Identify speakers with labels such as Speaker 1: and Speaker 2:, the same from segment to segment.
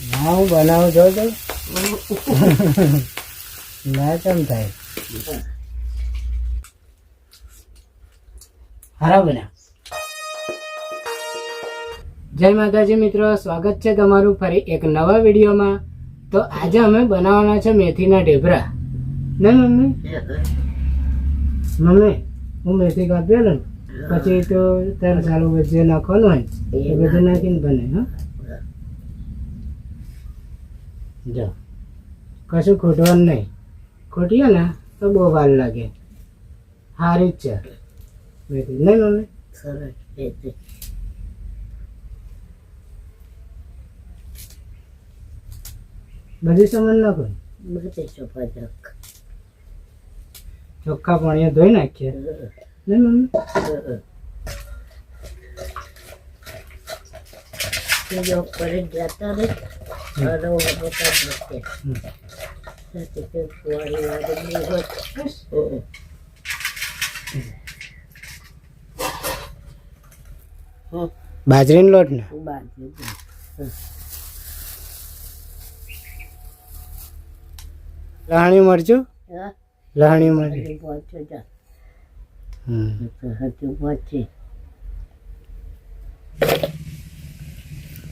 Speaker 1: હું બનાવું જો તો? ના કેમ થાય? હારા બન્યા. જય માતાજી મિત્રો સ્વાગત છે તમારું ફરી એક નવા વિડીયોમાં. તો આજે અમે બનાવવાના છે મેથીના ઢેબરા. ને મમ્મી? મમ્મી હું મેથી કાપ્યો ને. પછી તો તારે સારું વચ્ચે નાખવાનું હોય એ બધું નાખીને બને હા? જો. કશું ખોટવાનું નહીં. ખોટીએ ને તો બહુ વાર લાગે. સારી જ છે. મેથી નહીં મમ્મી.
Speaker 2: સરસ રીતે
Speaker 1: બધી સામાન નાખો
Speaker 2: બધે ચોપાદક
Speaker 1: ચોખ્ખા પાણીએ ધોઈ નાખીએ? નહીં મમ્મી.
Speaker 2: જો કરી જતા રે
Speaker 1: બાજરીનો લોટ ને? લહાણી મરચું? લહાણી મરચું.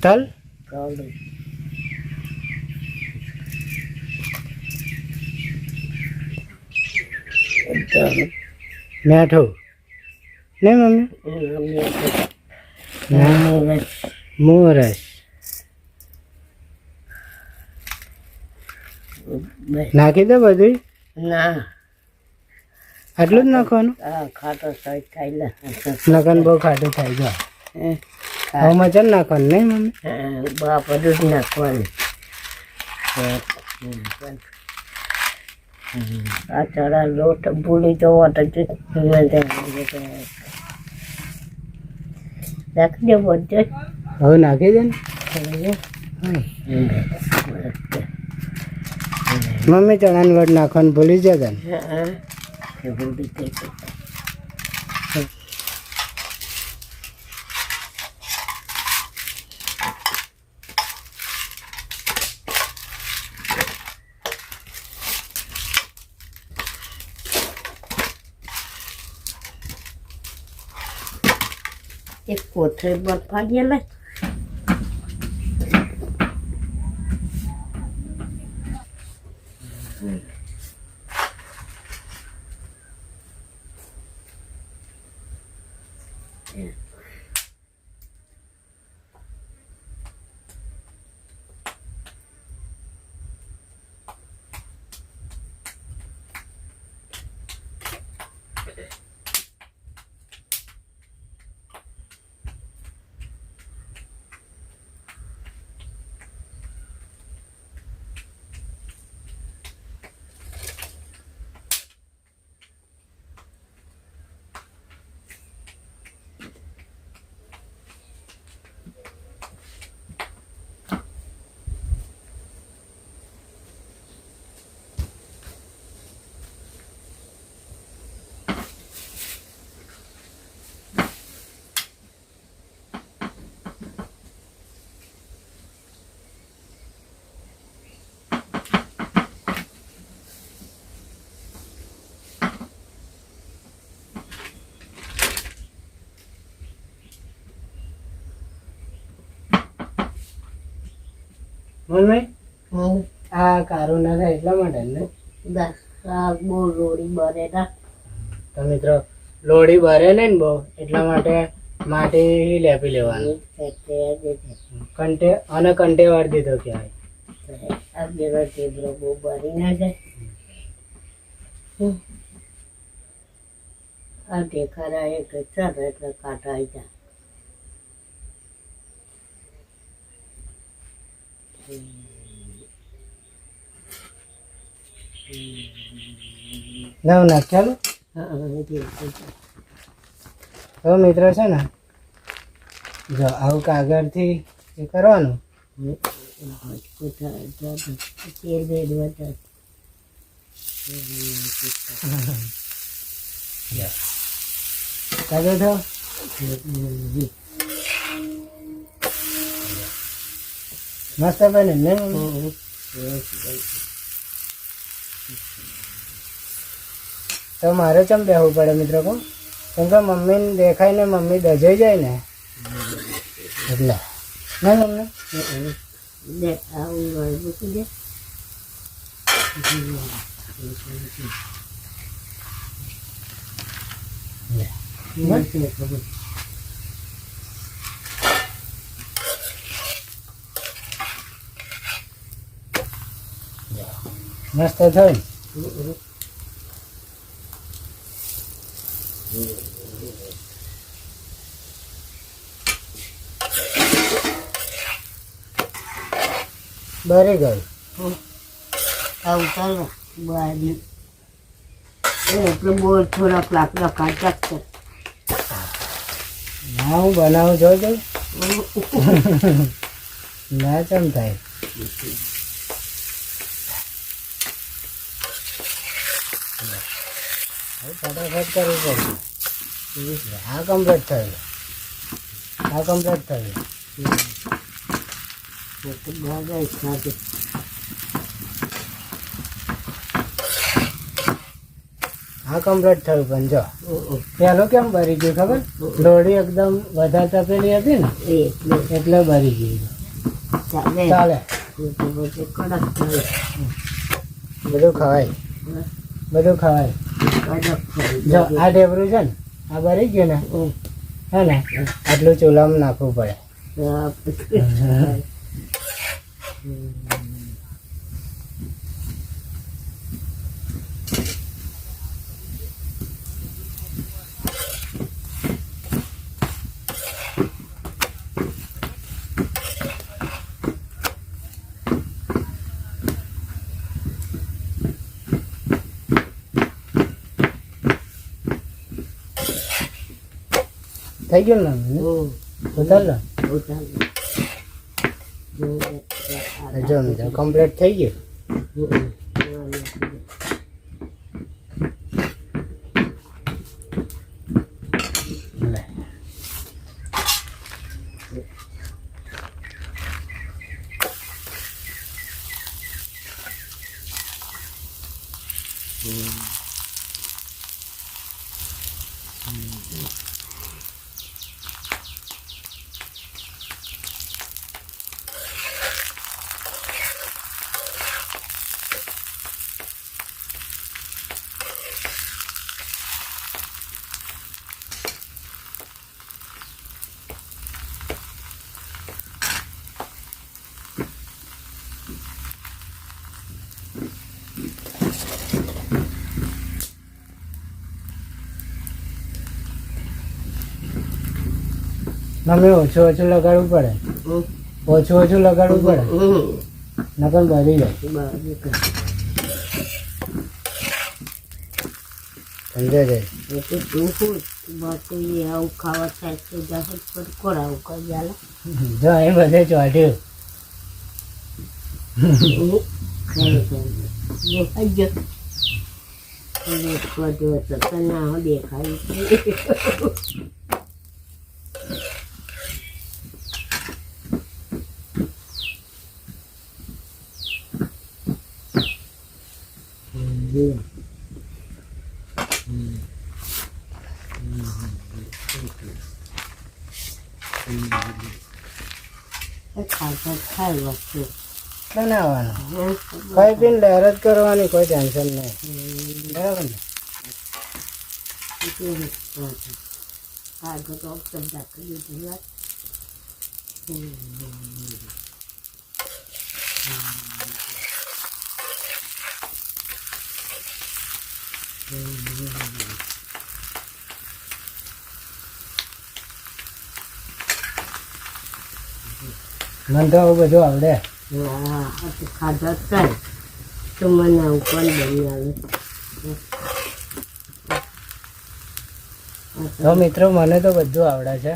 Speaker 1: તલ? મેઠું નહીં મમ્મી? મોરસ નાખી દો બધું
Speaker 2: ના.
Speaker 1: આટલું જ નાખવાનું?
Speaker 2: ખાટો સાઈડ ખાઈ લે.
Speaker 1: નકન બહુ ખાટું થાય જો. હવે મચન નાખવાનું નહીં મમ્મી?
Speaker 2: બાપ બધું જ નાખવાનું. આ ચણા લોટ ભૂલી જવો તો નાખી દે બધે.
Speaker 1: હવે નાખી દે ને. મમ્મી ચણાનો લોટ નાખવાનું ભૂલી જતા ને.
Speaker 2: ભૂલી એક કોથળી પર ફાડીએ
Speaker 1: આ કારું ના થાય એટલા માટે ને.
Speaker 2: બસ બહુ રોડી બને ના.
Speaker 1: તો મિત્રો લોડી ભરે ને બહુ એટલા માટે માટી લેપી લેવાનું. કંટે અને કંટે વાળી દીધો કહેવાય.
Speaker 2: બહુ ભરી ના જાય. આ ઢેકારા એક ચાલે એટલે કાંટા આવી જાય.
Speaker 1: ના ના ચાલો. તો મિત્રો છે ને જો આવું કાગળથી એ કરવાનું?
Speaker 2: વધારે
Speaker 1: કાગળ થો મસ્ત બને ને. તો મારે ચમ બેહવું પડે મિત્રો કો કેમ કે મમ્મીને દેખાય ને મમ્મી દજાઈ જાય ને. એટલે. ના મમ્મી?
Speaker 2: દે આવું હોય મૂકી દે નથી ખબર.
Speaker 1: મસ્ત થયું. બરી ગયું
Speaker 2: આવું ચાલો બહારની એટલે બહુ થોડાક લાકડા કાચા છે
Speaker 1: ના હું બનાવું છું ના ચમ થાય. ફટાફટ કરવું પડશે. આ કમ્પ્લીટ થયું આ કમ્પ્લીટ થયું
Speaker 2: બાગાય ખાધે
Speaker 1: આ કમ્પ્લીટ થયું પણ જો. પેલો કેમ ભરી ગયું ખબર? લોડી એકદમ વધારે તપેલી હતી ને?
Speaker 2: એટલે
Speaker 1: એટલે ભરી ગયું
Speaker 2: ચાલે. બધું
Speaker 1: ખવાય. બધું ખવાય. જો આ ઢેબરું છે ને આ ભરી ગયું ને. હે ને આટલું ચૂલામાં નાખવું પડે
Speaker 2: આ પછી
Speaker 1: થઈ ગયું ને મમ્મી?
Speaker 2: હમ.
Speaker 1: ઉતાર લો
Speaker 2: ઉતારો.
Speaker 1: આ જો મિત્રો કમ્પ્લીટ થઈ ગયું મમ્મી ઓછું ઓછું લગાડવું પડે ઓછું ઓછું લગાડવું પડે નકર ભરી જાય સમજે
Speaker 2: આલે
Speaker 1: જો અહીં બધે ચોટ્યું
Speaker 2: ખાતા ખાય વસ્તુ
Speaker 1: બનાવવાનું ખાઈ પીને લહેર જ કરવાની કોઈ ટેન્શન નહીં બરાબર ને
Speaker 2: કાગળ તો સમજા કરી દીધું
Speaker 1: મને તો બધું આવડે.
Speaker 2: ખાધા થાય તો મને પણ બની આવે
Speaker 1: તો મિત્રો, મને તો બધું આવડે છે.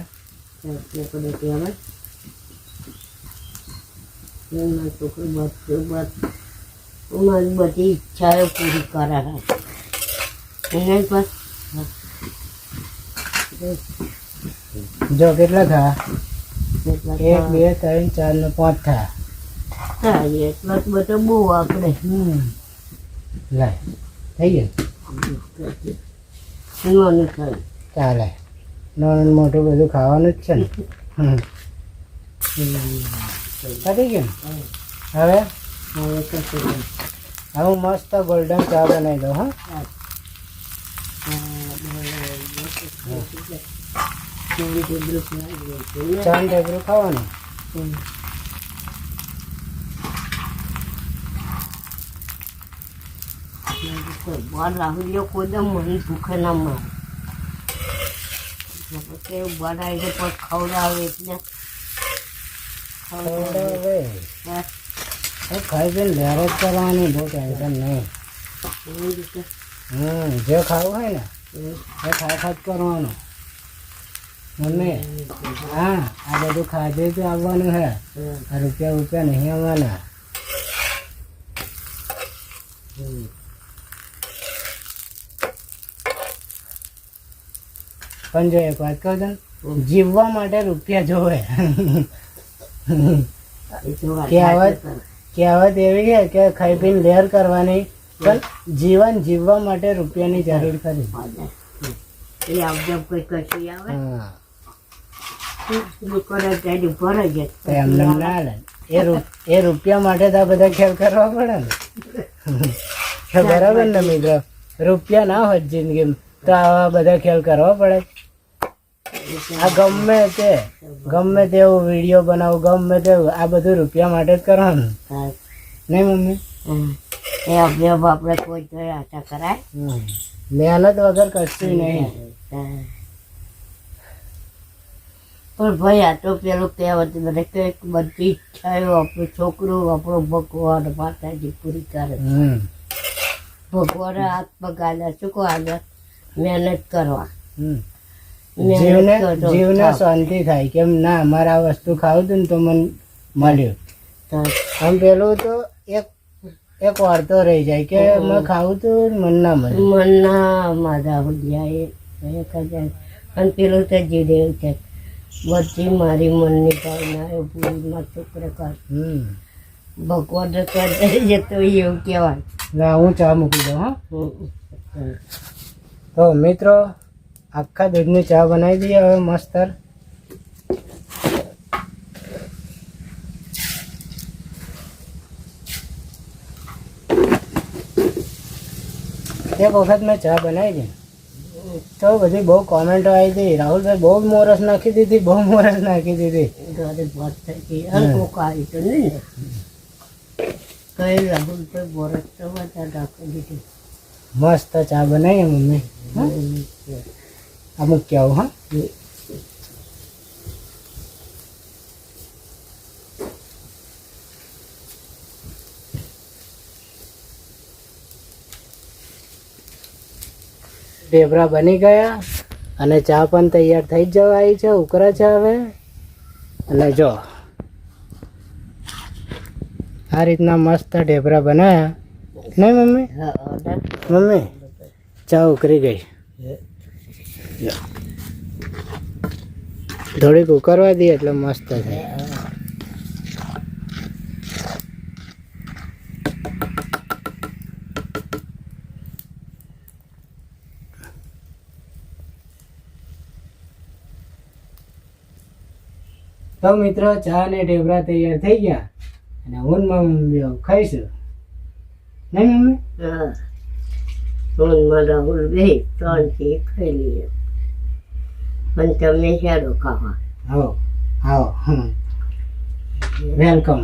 Speaker 2: મારી બધી ઈચ્છાઓ પૂરી કરે બસ
Speaker 1: જો કેટલા થયા એક બે ત્રણ ચાર ને પાંચ થયા.
Speaker 2: હા એટલા જ બધો બહુ આપણે.
Speaker 1: હમ. લાય થઈ ગયો?
Speaker 2: નાનું
Speaker 1: ચાલે. નાનું મોટું બધું ખાવાનું જ છે ને. હમ. પતી ગયું? હવે?
Speaker 2: હવે કશું
Speaker 1: હવે હું મસ્ત ગોલ્ડન ચા બનાવી દઉં હા?
Speaker 2: થોડી ઢેબરું ખવડાવી
Speaker 1: ખાવાનું.
Speaker 2: બાર રાહુલિયો કોઈ દમ મને ભૂખે ના મારે. પછી બનાવી દે પણ ખવડાવે એટલે
Speaker 1: હવે ખાઈ છે લહેર જ કરવાની બહુ ટેન્શન નહીં. હમ જે ખાવું હોય ને એ ખાઈ ખાત કરવાનું. મમ્મી હા આ બધું ખાધે તો આવવાનું હે. આ રૂપિયા રૂપિયા નહીં આવવાના. પણ જો એક વાત કહું તને જીવવા માટે રૂપિયા જોવે. કહેવત કહેવત એવી છે કે ખાઈ પીને લહેર કરવાની. પણ જીવન જીવવા માટે રૂપિયાની જરૂર ખરી.
Speaker 2: એ આવજો કોઈ કશું આવે
Speaker 1: હા
Speaker 2: દુકાને ત્યાં ઊભા રહી જાય.
Speaker 1: તો એમને ના લે એ રૂપિયા માટે તો આ બધા ખેલ કરવા પડે ને. બરાબર ને મિત્રો? રૂપિયા ના હોત જિંદગીમાં તો આવા બધા ખેલ કરવા પડે. આ ગમે તે ગમે તેવું વીડિયો બનાવું ગમે તેવું આ બધું રૂપિયા માટે જ કરવાનું. નહીં મમ્મી.
Speaker 2: એ અભ્યાસ આપણે કોઈ આશા કરાય?
Speaker 1: મહેનત વગર કશું નહીં.
Speaker 2: પણ ભાઈ આ તો પેલું કહેવત મને કે બધી ઈચ્છાઓ આપણો છોકરો આપણો ભગવાન માતાજી પૂરી કરે ભગવાન હાથ પગ આલ્યા શું કહો આલ્યા મહેનત કરવા.
Speaker 1: જીવને. જીવને શાંતિ થાય. કેમ ના મારા આ વસ્તુ ખાવું હતું ને તો મને મળ્યું.
Speaker 2: તો
Speaker 1: આમ પેલું તો એક એક વાર્તો રહી જાય કે મેં ખાવું હતું મન ના મળ્યું
Speaker 2: મન ના માધા ઉદ્યા એ કદાચ અને પેલું તો જીદેવ છે બધી મારી મનની ભાવનાઓ પૂરી માં છોકરે કર
Speaker 1: હમ.
Speaker 2: ભગવાન કરે તો એવું કહેવાય.
Speaker 1: ના હું ચા મૂકી દઉં હા. તો મિત્રો આખા દૂધની ચા બનાવી દઈએ હવે મસ્ત એક વખત મેં ચા બનાવી હતી તો બધી બહુ કોમેન્ટો આવી હતી. રાહુલભાઈ બહુ મોરસ નાખી દીધી બહુ મોરસ નાખી દીધી.
Speaker 2: ઘરે વાત થઈ ગઈ અને કોક આવી તો નહીં. કઈ રાહુલ મોરસ તો બધા રાખી દીધી.
Speaker 1: મસ્ત ચા બનાવી મમ્મી. અમુક કેવું હા? ઢેબરા બની ગયા અને ચા પણ તૈયાર થઈ જ જવા આવી છે ઉકરા છે હવે અને જો આ રીતના મસ્ત ઢેબરા બનાવ્યા નહીં મમ્મી? મમ્મી ચા ઉકળી ગઈ. થોડીક ઉકળવા દઈએ એટલે મસ્ત થાય. તો મિત્રો ચા અને ઢેબરા તૈયાર થઈ ગયા. અને હું મમ્મી ખાઈશું. નહીં મમ્મી?
Speaker 2: હા. બે ત્રણથી ખાઈ લઈએ. પણ તમે શાડો ખાવા.
Speaker 1: આવો આવો હમ. વેલકમ.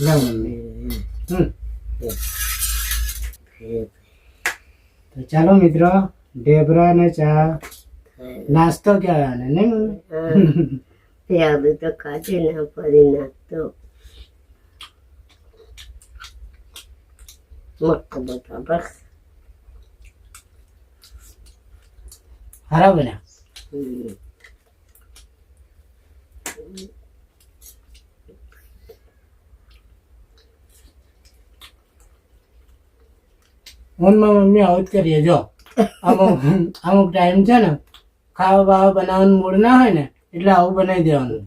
Speaker 1: લો મમ્મી. તો ચાલો મિત્રો. ઢેબરા ને ચા નાસ્તો કહેવાય ને નહીં મમ્મી?
Speaker 2: તો ખાધે ના ફરી નાસ્તો. મસ્ત બધા બસ
Speaker 1: હારા હું ને મારી મમ્મી આવું જ કરીએ જો. અમુક અમુક ટાઈમ છે ને ખાવા બાવા બનાવવાનું મૂડ ના હોય ને એટલે આવું બનાવી દેવાનું.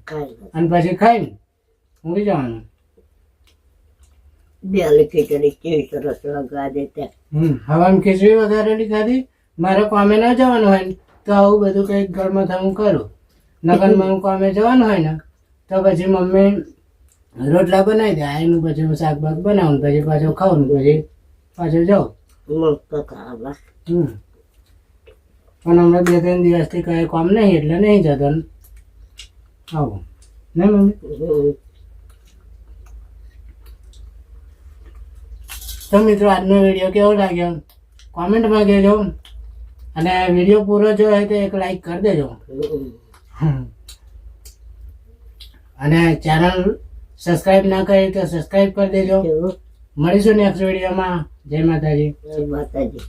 Speaker 1: અને પછી ખાઈને ઊંઘી જવાનું.
Speaker 2: બેલી ખીચડી કેવી સરસ લગાડે તે.
Speaker 1: હવામાં ખીચડી વઘારેલી ખાધી. મારે કોમે ના જવાનું હોય ને તો આવું બધું કંઈક ઘરમાં થવું કરું નગરમાં હું કામે જવાનું હોય ને તો પછી મમ્મી રોટલા બનાવી દે. એનું પછી હું શાક બનાવું પછી પાછું ખાવું પછી પાછું જાઉં.
Speaker 2: મસ્ત ખાવા
Speaker 1: હમ. પણ હમણાં બે ત્રણ દિવસથી કાંઈ કામ નહીં એટલે નહીં જતો ને. આવું. ને મમ્મી? તો મિત્રો આજનો વીડિયો કેવો લાગ્યો? કોમેન્ટમાં કહેજો. અને વીડિયો પૂરો જો હોય તો એક લાઈક કરી દેજો. અને ચેનલ સબસ્ક્રાઈબ ના કરી તો સબસ્ક્રાઈબ કરી દેજો? મળીશું નેક્સ્ટ વિડીયોમાં. જય માતાજી.
Speaker 2: જય માતાજી.